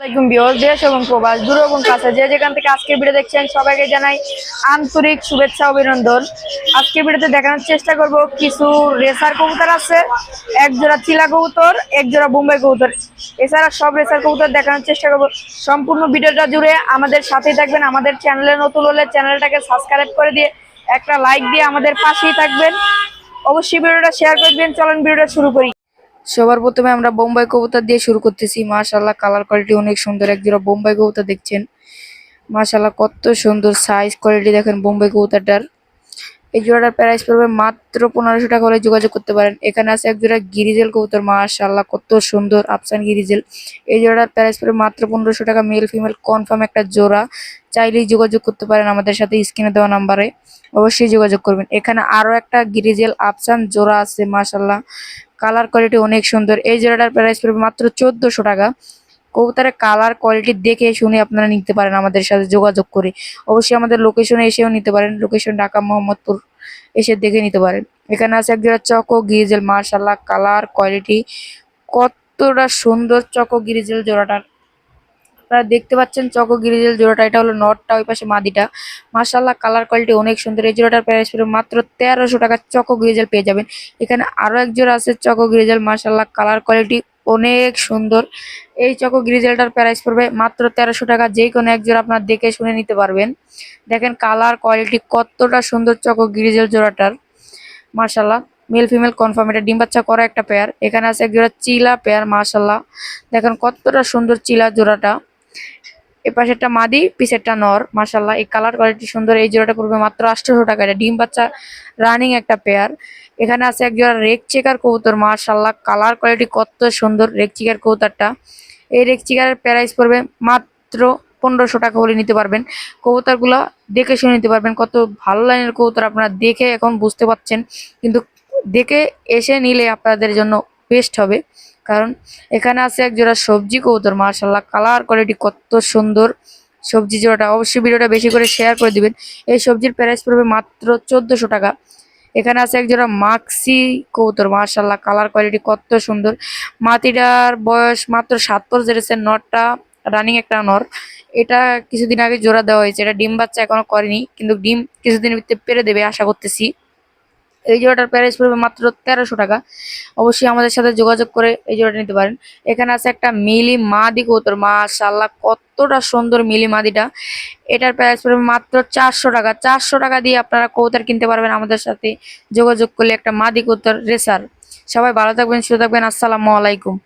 আসসালামাইকুম বিয়স দেশ এবং প্রবাস, দূর এবং কাছে যে যেখান থেকে আজকের ভিডিও দেখছেন সবাইকে জানাই আন্তরিক শুভেচ্ছা, অভিনন্দন। আজকের ভিডিওতে দেখানোর চেষ্টা করব, কিছু রেসার কবুতর আছে এক জোড়া চিলা কবুতর এক জোড়া বোম্বাই কবুতর। এছাড়া সব রেসার কবুতর দেখানোর চেষ্টা করব। সম্পূর্ণ ভিডিওটা জুড়ে আমাদের সাথেই থাকবেন, আমাদের চ্যানেলে নতুন হলে চ্যানেলটাকে সাবস্ক্রাইব করে দিয়ে একটা লাইক দিয়ে আমাদের পাশেই থাকবেন। অবশ্যই ভিডিওটা শেয়ার করবেন, চলেন ভিডিওটা শুরু করি। সবার প্রথমে আমরা বোম্বাই কবুতর দিয়ে শুরু করতেছি। মাশাল্লাহ কালার কোয়ালিটি অনেক সুন্দর। একজোড়া বোম্বাই কবুতর দেখছেন। মাশাল্লাহ কত সুন্দর সাইজ কোয়ালিটি দেখেন বোম্বাই কবুতরটার। এই জোড়াটার প্রাইস পড়বে মাত্র পনেরোশো টাকা হলে যোগাযোগ করতে পারেন। এখানে আছে এক জোড়া গিরিজেল কবুতর মাশাল্লাহ কত সুন্দর আফসান গিরিজেল। এই জোড়াটার প্রাইস পড়বে মাত্র পনেরোশো টাকা মেল ফিমেল কনফার্ম একটা জোড়া। চাইলেই যোগাযোগ করতে পারেন আমাদের সাথে স্ক্রিনে দেওয়া নাম্বারে অবশ্যই যোগাযোগ করবেন। এখানে আরও একটা গিরিজেল আফসান জোড়া আছে মাশাল্লাহ কালার কোয়ালিটি অনেক সুন্দর। এই জোড়াটার প্রাইস পড়বে মাত্র চোদ্দশো টাকা। কবুতরের কালার কোয়ালিটি দেখে শুনে আপনারা নিতে পারেন আমাদের সাথে যোগাযোগ করে। অবশ্যই আমাদের লোকেশনে এসেও নিতে পারেন। লোকেশন ঢাকা মোহাম্মদপুর এসে দেখে নিতে পারেন। এখানে আছে এক জোড়া চকো গিরিজেল মার্শাল্লাহ কালার কোয়ালিটি কতটা সুন্দর চকো গিরিজেল জোড়াটার আপনারা দেখতে পাচ্ছেন চকো গিরিজেল জোড়াটা, এটা হলো নটটা, ওই পাশে মাদিটা। মার্শাল্লাহ কালার কোয়ালিটি অনেক সুন্দর। এই জোড়াটার প্রাইস পড়বে মাত্র তেরোশো টাকা। চকো গিরিজেল পেয়ে যাবেন। এখানে আরও এক জোড়া আছে চকো গিরিজেল মার্শাল্লাহ কালার কোয়ালিটি অনেক সুন্দর। এই চকো গ্রিজেলটার প্রাইস পড়বে মাত্র তেরোশো টাকা, যে কোনো এক জোড়া আপনার দেখে শুনে নিতে পারবেন। দেখেন কালার কোয়ালিটি কতটা সুন্দর চকো গ্রিজেল জোড়াটার। মার্শাল্লাহ মেল ফিমেল কনফার্ম এটা ডিম বাচ্চা করা একটা পেয়ার এখানে আছে এক জোড়া চিলা পেয়ার মার্শাল্লাহ দেখেন কতটা সুন্দর চিলা জোড়াটা। এ পাশেরটা মাদি পিছেরটা নর। মার্শাল্লাহ এই কালার কোয়ালিটি সুন্দর। এই জোড়াটা পড়বে মাত্র আটশোশো টাকা। এটা ডিম বাচ্চা রানিং একটা পেয়ার এখানে আছে এক জোড়া রেক চেকার কবুতর। মার্শাল্লাহ কালার কোয়ালিটি কত সুন্দর রেক চিকার কবুতরটা। এই রেক চিকারের প্রাইস পড়বে মাত্র পনেরোশো টাকা হলে নিতে পারবেন। কবুতরগুলো দেখে শুনে নিতে পারবেন। কত ভালো লাইনের কবুতর আপনারা দেখে এখন বুঝতে পারছেন। কিন্তু দেখে এসে নিলে আপনাদের জন্য বেস্ট হবে। কারণ এখানে আছে এক জোড়া সবজি কবুতর মার্শাল্লাহ কালার কোয়ালিটি কত সুন্দর সবজি জোড়াটা। অবশ্যই ভিডিওটা বেশি করে শেয়ার করে দিবেন। এই সবজির প্রাইস পড়বে মাত্র চোদ্দশো টাকা। এখানে আছে এক জোড়া মাক্সি কৌতর মার্শাল্লাহ কালার কোয়ালিটি কত সুন্দর। মাটিটার বয়স মাত্র সাত যেতেছে নটটা রানিং একটা নর। এটা কিছুদিন আগে জোড়া দেওয়া হয়েছে। এটা ডিম বাচ্চা এখনও করেনি, কিন্তু ডিম কিছুদিন পেরে দেবে, আশা করতেছি। এই জোড়াটার প্রাইস পড়বে মাত্র তেরোশো টাকা। অবশ্যই আমাদের সাথে যোগাযোগ করে এই জোড়াটা নিতে পারেন। এখানে আছে একটা মিলি মাদি কৌতর মাশাল্লাহ কতটা সুন্দর মিলি মাদিটা। এটার প্রাইস পড়বে মাত্র চারশো টাকা। চারশো টাকা দিয়ে আপনারা কৌতার কিনতে পারবেন আমাদের সাথে। যোগাযোগ করলে একটা মাদি কৌতর রেসার। সবাই ভালো থাকবেন, সুস্থ থাকবেন। আসসালামু আলাইকুম।